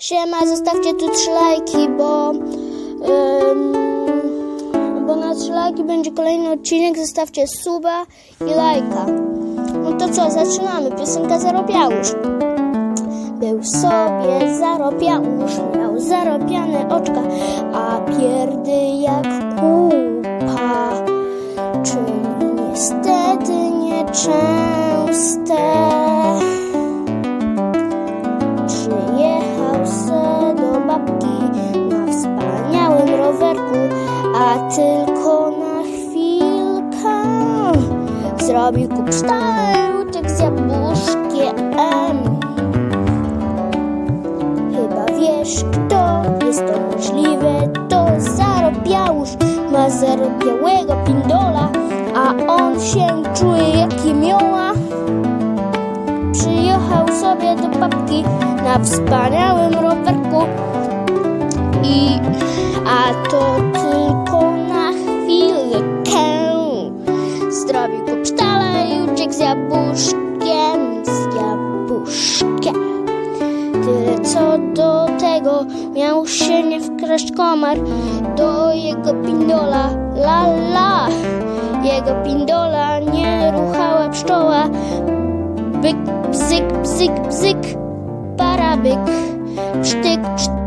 Siema, zostawcie tu trzy lajki, bo... bo na trzy lajki będzie kolejny odcinek. Zostawcie suba i lajka. No to co, zaczynamy. Piosenka Zarobiałusz. Był sobie zarobiałusz, miał zarobiane oczka, a pierdy jak kupa. Czyli niestety nieczęste. Tylko na chwilkę zrobił kupsztajtek z jabłuszkiem. Chyba wiesz, kto jest to możliwe, to zarobiałusz, ma zarobiałego pindola, a on się czuje jak jemioła. Przyjechał sobie do babki na wspaniałym rowerku i a to co do tego. Miał się nie wkraść komar do jego pindola, la la. Jego pindola nie ruchała pszczoła, byk, bzyk, bzyk, bzyk, parabyk, sztyk, sztyk.